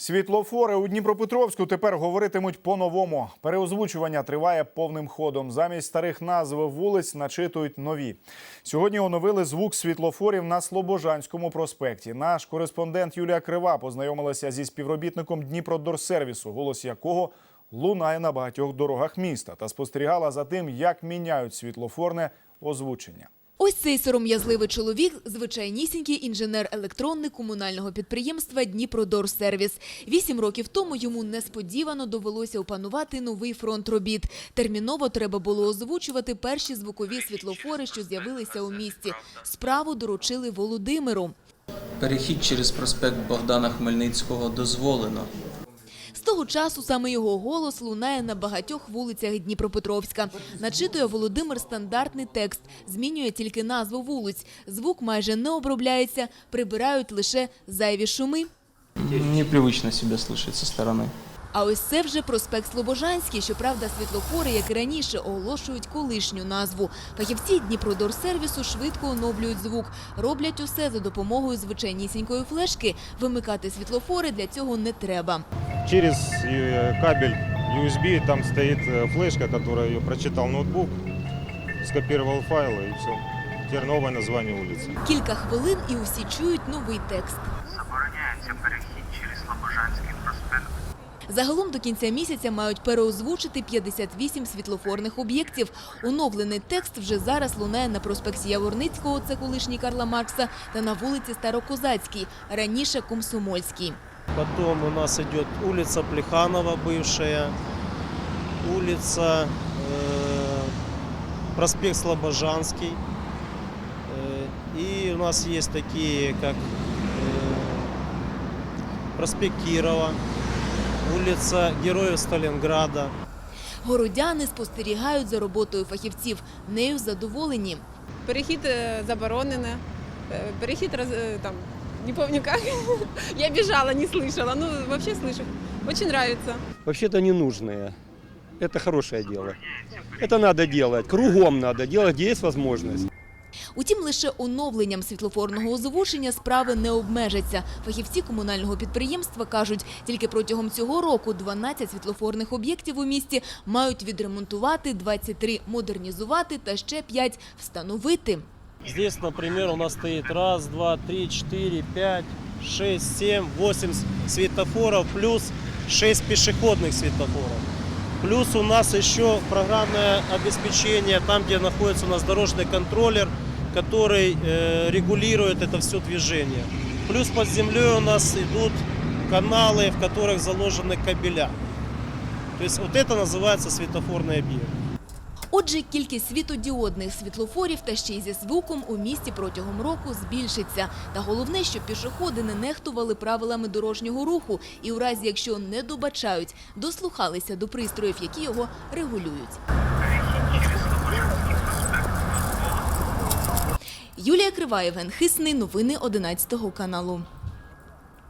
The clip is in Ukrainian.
Світлофори у Дніпропетровську тепер говоритимуть по-новому. Переозвучування триває повним ходом. Замість старих назв вулиць начитують нові. Сьогодні оновили звук світлофорів на Слобожанському проспекті. Наш кореспондент Юлія Крива познайомилася зі співробітником Дніпродорсервісу, голос якого лунає на багатьох дорогах міста, та спостерігала за тим, як міняють світлофорне озвучення. Ось цей сором'язливий чоловік – звичайнісінький інженер-електронник комунального підприємства «Дніпродорсервіс». Вісім років тому йому несподівано довелося опанувати новий фронт робіт. Терміново треба було озвучувати перші звукові світлофори, що з'явилися у місті. Справу доручили Володимиру. Перехід через проспект Богдана Хмельницького дозволено З того часу саме його голос лунає на багатьох вулицях Дніпропетровська. Начитує Володимир стандартний текст, змінює тільки назву вулиць. Звук майже не обробляється, прибирають лише зайві шуми. Непривычно себя слышать со стороны. А ось це вже проспект Слобожанський. Щоправда, світлофори, як і раніше, оголошують колишню назву. Фахівці Дніпродорсервісу швидко оновлюють звук. Роблять усе за допомогою звичайнісінької флешки. Вимикати світлофори для цього не треба. Через э, кабель USB там стоит э, флешка, которая ее прочитал ноутбук, скопировал файлы и все. Теперь новое название улицы. Кілька хвилин і усі чують новий текст. Забороняється перехід через Слобожанський проспект. Загалом до кінця місяця мають переозвучити 58 світлофорних об'єктів. Оновлений текст вже зараз лунає на проспекті Яворницького, це колишній Карла Маркса, та на вулиці Старокозацькій, раніше Комсомольській. Потом у нас идет улица Плеханова бывшая, улица э, проспект Слобожанский. Э, и у нас есть такие, как э, проспект Кирова, улица Героев Сталинграда. Городяни спостерігають за роботою фахівців. Нею задоволені. Перехід е, заборонено. Е, Перехід роз, е, там, не помню как. Я бежала, не слышала. Ну, вообще слышу. Очень нравится. вообще-то ненужные. Это хорошее дело. Это надо делать, кругом надо делать, где есть возможность. Утім, лише оновленням світлофорного озвучення справи не обмежаться. Фахівці комунального підприємства кажуть, тільки протягом цього року 12 світлофорних об'єктів у місті мають відремонтувати, 23 модернізувати та ще 5 встановити. Здесь, например, у нас стоит раз, два, три, четыре, пять, шесть, семь, восемь светофоров, плюс шесть пешеходных светофоров. Плюс у нас еще программное обеспечение, там, где находится у нас дорожный контроллер, который э, регулирует это все движение. Плюс под землей у нас идут каналы, в которых заложены кабеля. То есть вот это называется светофорный объект. Отже, кількість світодіодних світлофорів та ще й зі звуком у місті протягом року збільшиться. Та головне, щоб пішоходи не нехтували правилами дорожнього руху і у разі, якщо не добачають, дослухалися до пристроїв, які його регулюють. Юлія Крива, Євген Хисний. Новини 11 каналу.